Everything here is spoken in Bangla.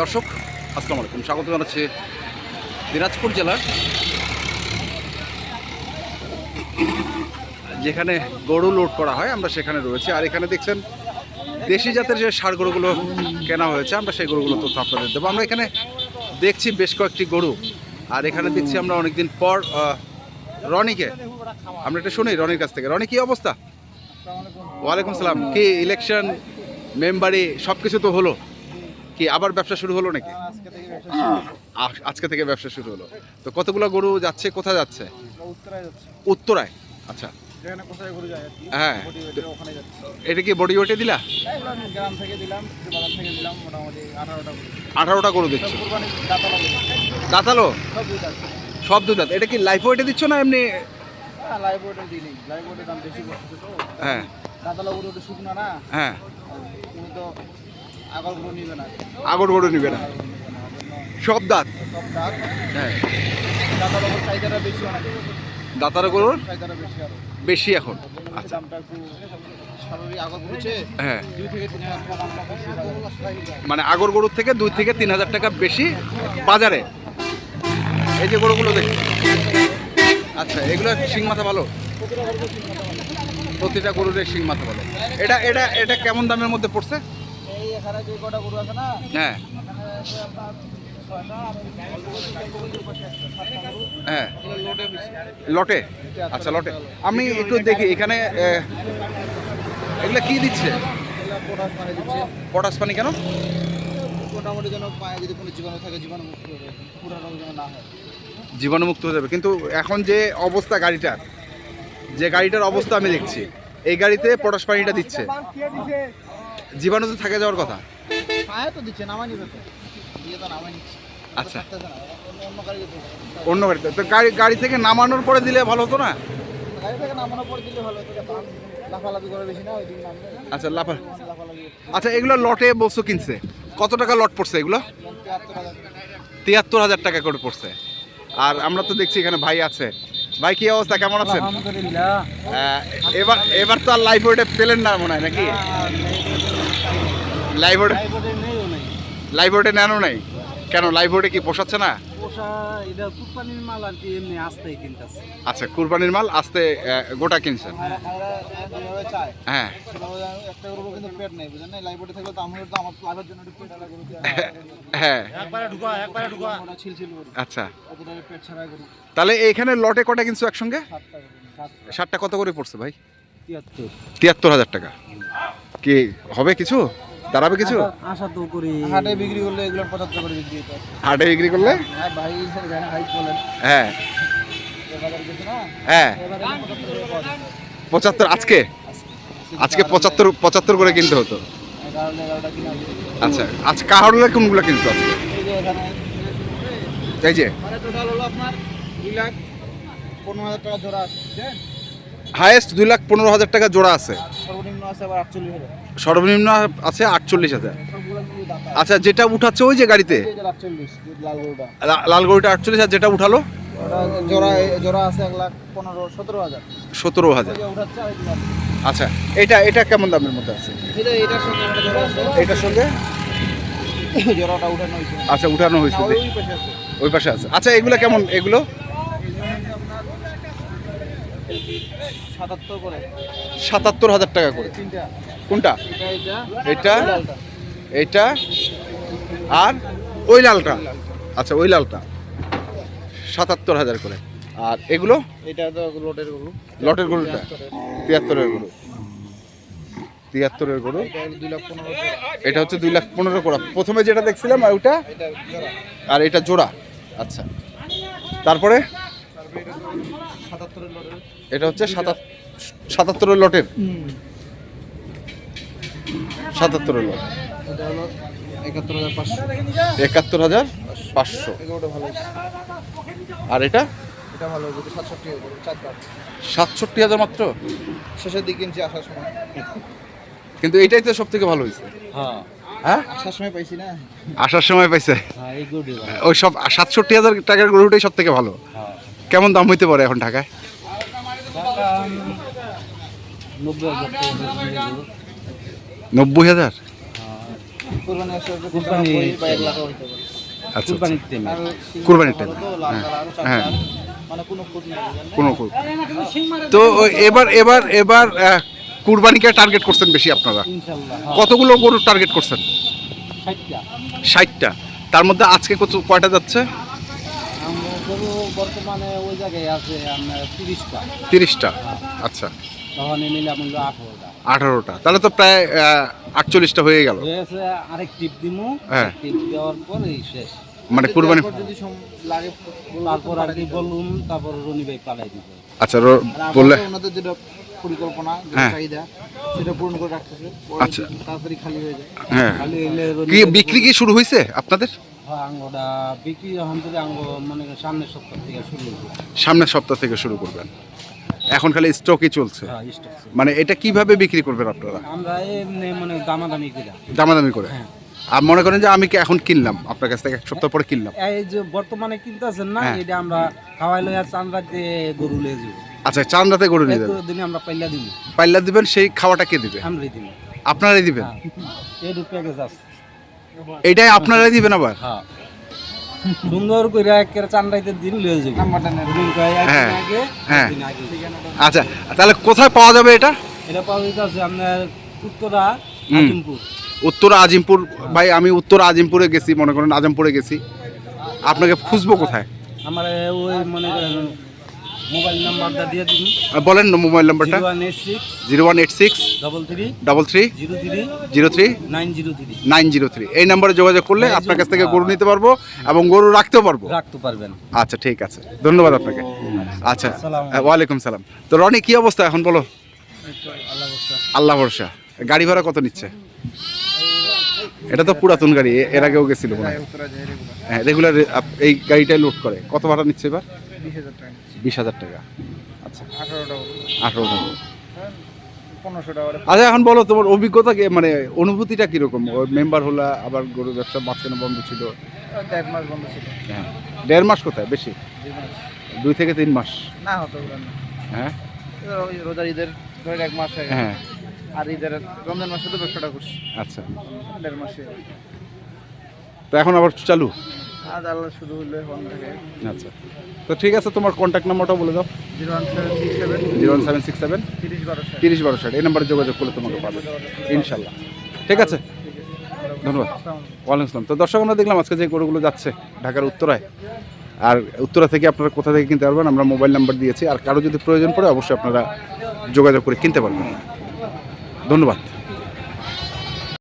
দর্শক আসসালামু আলাইকুম। স্বাগত জানাচ্ছি দিনাজপুর জেলার যেখানে গরু লোড করা হয় আমরা সেখানে রয়েছি। আর এখানে দেখছেন দেশি জাতের যে সার গরুগুলো কেনা হয়েছে আমরা সেই গরুগুলো তথ্য আপনাদের দেবো। আমরা এখানে দেখছি বেশ কয়েকটি গরু। আর এখানে দেখছি আমরা অনেকদিন পর রনিকে। আমরা একটু শুনি রনির কাছ থেকে। রনি কি অবস্থা? ওয়ালাইকুম সালাম। কি ইলেকশন মেম্বারি সব কিছু তো হলো। কি আবার ব্যবসা শুরু হলো নাকি? আজকে থেকে ব্যবসা আ- আজকে থেকে ব্যবসা শুরু হলো। তো কতগুলো গরু যাচ্ছে কোথায় যাচ্ছে? উত্তরায় আচ্ছা। হ্যাঁ। এটা কি বডি ওয়েটে দিলা? আঠারোটা গরু। দিচ্ছ? দাঁতালো সব দুধ এটা কি লাইফ ওয়েটে দিচ্ছ না এমনি? হ্যাঁ। হ্যাঁ দাতা লাগু ওটা শুকনো না? হ্যাঁ। তুমি তো আগলগুলো নিবে না। আগর গরু নিবে না। সব দাঁত? সব দাঁত? হ্যাঁ। দাতা লাগুর চাহিদাটা বেশি অনেক। দাঁতার গরুর? বেশি এখন। আচ্ছা। হ্যাঁ। মানে আগর গরুর থেকে দুই থেকে তিন হাজার টাকা বেশি বাজারে। এই যে গরুগুলো দেখি আচ্ছা এগুলো শিং মাথা ভালো? প্রতিটা গরুর শিং মাথা ভালো এটা এটা এটা কেমন দামের মধ্যে পড়ছে? এই এখানে যে কটা গরু আছে না হ্যাঁ। হ্যাঁ। লটে? আচ্ছা লটে। আমি একটু দেখি এখানে এগুলো কি দিচ্ছে? পটাশ পানি কেন? মোটামুটি যেন পায়ে যদি কোনো জীবাণু থাকে জীবাণু মুক্ত হবে পুরা রোগ যেন না হয়। জীবাণুমুক্ত হয়ে যাবে। কিন্তু এখন যে অবস্থা গাড়িটার যে গাড়িটার অবস্থা আমি দেখছি এই গাড়িতে পটাশ পানিটা দিচ্ছে। জীবাণু তো থাকে যাওয়ার কথা? তো দিচ্ছে নামাই নিবে তো। দিয়ে তো নামাই নিচ্ছে। আচ্ছা। অন্য- গাড়িতে তো গাড়ি গাড়ি থেকে নামানোর পরে দিলে ভালো হতো না? গাড়ি থেকে নামানোর পর দিলে ভালো হতো লাফালাফি করে বেশি না ওই দিন নামবে আচ্ছা লাফা আচ্ছা এগুলো লটে বলছো কিনছে। কত টাকা লট পড়ছে এগুলো? তিয়াত্তর হাজার টাকা করে পড়ছে। আর আমরা তো দেখছি এখানে ভাই আছে। ভাই কি অবস্থা? কেমন আছেন? আলহামদুলিল্লাহ। এবার এবার তো আর লাইফ ওয়েটে পেলেন না মনে হয় নাকি? লাইফ বোর্ডে লাইভ ওয়েটে নেনো নাই। কেন লাইফ বোর্ডে কি পোষাচ্ছে না? পোষা এটা কুরবানির মাল আর কি এমনি আসতেই কিনতেছে। আচ্ছা কুরবানির মাল আস্তে গোটা কিনছেন? হ্যাঁ সেভাবে একটা কিন্তু পেট নেই বুঝলেন না? লাইব্রেরি থাকলে তো আমার তো আমার লাভের জন্য একটু পেট আলাদা গরু হ্যাঁ। একবারে ঢুকা একবারে ঢুকা। ছিলছিল গরু। আচ্ছা। অতটা পেট ছাড়া গরু। তাহলে এইখানে লটে কটা কিনছো একসঙ্গে? সাতটা ষাটটা কত করে পড়ছে ভাই? তিয়াত্তর। তিয়াত্তর হাজার টাকা। কি হবে কিছু? দাঁড়াবে কিছু? আশা তো করি। হাটে বিক্রি করলে এগুলো পঁচাত্তর করে বিক্রি হতো। হাটে বিক্রি করলে? হ্যাঁ ভাই হাইট বলেন। হ্যাঁ। এবার হ্যাঁ। পঁচাত্তর আজকে? আজকে। পঁচাত্তর পঁচাত্তর করে কিনতে হতো। আচ্ছা আজ কাহারলে কোনগুলো কিনছো আজকে? এই যে এখানে। এই যে। টোটাল হলো আপনার দুই লাখ পনেরো হাজার টাকা জোড়া আছে? হায়েস্ট দুই লাখ পনেরো হাজার টাকা জোড়া আছে। সর্বনিম্ন আছে আটচল্লিশ হাজার। হাজার। আচ্ছা যেটা উঠাচ্ছে ওই যে গাড়িতে? যে আটচল্লিশ লাল গরুটা। আর যেটা উঠালো? সতেরো হাজার। হাজার। আচ্ছা এটা এটা কেমন দামের মধ্যে আছে? এটা এটার সঙ্গে আচ্ছা উঠানো হয়েছে। ওই পাশে আছে। আচ্ছা এগুলো কেমন? এগুলো? সাতাত্তর হাজার টাকা করে। কোনটা? এটা এটা। আর ওই লালটা। আচ্ছা ওই লালটা। সাতাত্তর হাজার করে। আর এগুলো? এটা তো লোটের গরু। লটের গরুটা? তিয়াত্তরের। গরু। তিয়াত্তরের গরু। এটা হচ্ছে দুই লাখ পনেরো করা। প্রথমে যেটা দেখছিলাম আর ওটা আর এটা জোড়া। আচ্ছা। তারপরে? তারপরে সাতাত্তরের লোটের। এটা হচ্ছে সাতাত সাতাত্তরের লটের। সাতাত্তরের লট। একাত্তর হাজার পাঁচশো। আর এটা? সাতষট্টি হাজার মাত্র? শেষের দিকে কিনছি আসার সময় কিন্তু এটাই তো সব থেকে ভালো হয়েছে। হ্যাঁ? আসার সময় পাইছি। না আসার সময় পাইছে ওই সব সাতষট্টি হাজার টাকার গরুটাই সব থেকে ভালো। কেমন দাম হইতে পারে এখন ঢাকায় নব্বই হাজার নব্বই হাজার কোরবানি আসলে হচ্ছে কুরবানি- নব্বই বা এক লাখও হইতে পারে। আচ্ছা আচ্ছা। কুরবানির টাইমে। হ্যাঁ, চার হ্যাঁ। মানে কোনো তো এবার এবার এবার কুরবানিকে টার্গেট করছেন বেশি আপনারা? কতগুলো গরু টার্গেট করছেন? ষাটটা। ষাটটা। তার মধ্যে আজকে কত কয়টা যাচ্ছে? বর্তমানে ওই জায়গায় আছে তিরিশটা। তিরিশটা। আচ্ছা। তখন নিলাম হলো আঠারোটা। আঠারোটা। তাহলে তো প্রায় আটচল্লিশটা হয়ে গেল। হয়েছে আরেক টিপ দিমু। হ্যাঁ। টিপ দেওয়ার পর এই শেষ। মানে কুরবানি যদি লাগে তারপর আর কি বলুন তারপর রনি ভাই পালাই দিব। আচ্ছা বললে ওনাদের যেটা পরিকল্পনা যেটা হ্যাঁ। চাহিদা সেটা পূরণ করে রাখতেছে। আচ্ছা। তাড়াতাড়ি খালি হয়ে যায়। হ্যাঁ। খালি এলে কি বিক্রি কি শুরু হয়েছে আপনাদের? হ্যাঁ, আঙ্গটা বিক্রি যখন থেকে আঙ্গ মানে সামনের সপ্তাহ থেকে শুরু সামনের সপ্তাহ থেকে শুরু করবেন। এখন খালি স্টকই চলছে। হ্যাঁ ছিল। মানে এটা কীভাবে বিক্রি করবেন আপনারা? আমরা মানে দামাদামি করে। দামাদামি করে? হ্যাঁ। আর মনে করেন যে আমি এখন কিনলাম আপনার কাছ থেকে এক সপ্তাহ পরে কিনলাম। এই যে বর্তমানে কিনতেছেন না হ্যাঁ। এটা আমরা খাওয়াই লইয়া চান রাতে গরু লয়ে যাব। আচ্ছা চান রাতে গরু নিয়ে যাবেন। দিনে আমরা পাইলা দিব। পাইলা দিবেন সেই খাওয়াটা কে দিবে? আমরাই দিব। আপনারাই দিবেন? এই প্যাকেজ আছে। এটাই আপনারাই দিবেন আবার? হ্যাঁ। সুন্দর করে একের করে চান্ডাইতে দিন লয়ে যাবে। হ্যাঁ, আগে হ্যাঁ। আচ্ছা তাহলে কোথায় পাওয়া যাবে এটা? এটা পাওয়া যাচ্ছে আপনার উত্তরা আজিমপুর। উত্তর আজিমপুর। ভাই আমি উত্তর আজিমপুরে গেছি মনে করেন আজিমপুরে গেছি। আপনাকে খুঁজবো কোথায়? আমার ওই মনে করেন মোবাইল নাম্বারটা দিয়ে দিন। বলেন না মোবাইল নাম্বারটা। Zero one eight six double three double three zero three zero three nine zero three nine zero three এই নাম্বারে যোগাযোগ করলে আপনার কাছ থেকে গরু নিতে পারব এবং গরু রাখতেও পারব। রাখতে পারবেন। আচ্ছা ঠিক আছে। ধন্যবাদ আপনাকে। আচ্ছা ওয়ালাইকুম সালাম। তো রনি কি অবস্থা এখন বলো? আল্লাহ ভরসা। গাড়ি ভাড়া কত নিচ্ছে? এটা তো পুরাতন গাড়ি এর আগেও গেছিল মনে হয়। হ্যাঁ রেগুলার এই গাড়িটাই লোড করে। কত ভাড়া নিচ্ছে এবার? বিশ হাজার টাকা। বিশ হাজার টাকা। আচ্ছা। আঠারোটা আঠারো করে আচ্ছা এখন বলো তোমার অভিজ্ঞতা কি মানে অনুভূতিটা কীরকম? ওই মেম্বার হলো আবার গরু ব্যবসা মাঝখানে বন্ধ ছিল? দেড় মাস বন্ধ ছিল। হ্যাঁ। দেড় মাস কোথায় বেশি? দুই থেকে তিন মাস? না হতো হ্যাঁ। রোজার ঈদের ধরে এক মাস হ্যাঁ। আর ঈদের রমজান মাসে তো ব্যবসাটা করছি। আচ্ছা। দেড় মাসে। তো এখন আবার চালু? আল্লাহ শুধু থাকে আচ্ছা। তো ঠিক আছে তোমার কন্ট্যাক্ট নাম্বারটা বলে দাও। Zero one seven six seven zero one seven six seven তিরিশ বারো তিরিশ বারো ষাট এই নাম্বারে যোগাযোগ করলে তোমাকে পাবে। ইনশাল্লাহ। ঠিক আছে? ধন্যবাদ। ওয়ালাইকুম আসসালাম। তো দর্শক আমরা দেখলাম আজকে যে গরুগুলো যাচ্ছে ঢাকার উত্তরায় আর উত্তরা থেকে আপনারা কোথা থেকে কিনতে পারবেন আমরা মোবাইল নাম্বার দিয়েছি আর কারও যদি প্রয়োজন পড়ে অবশ্যই আপনারা যোগাযোগ করে কিনতে পারবেন। ধন্যবাদ।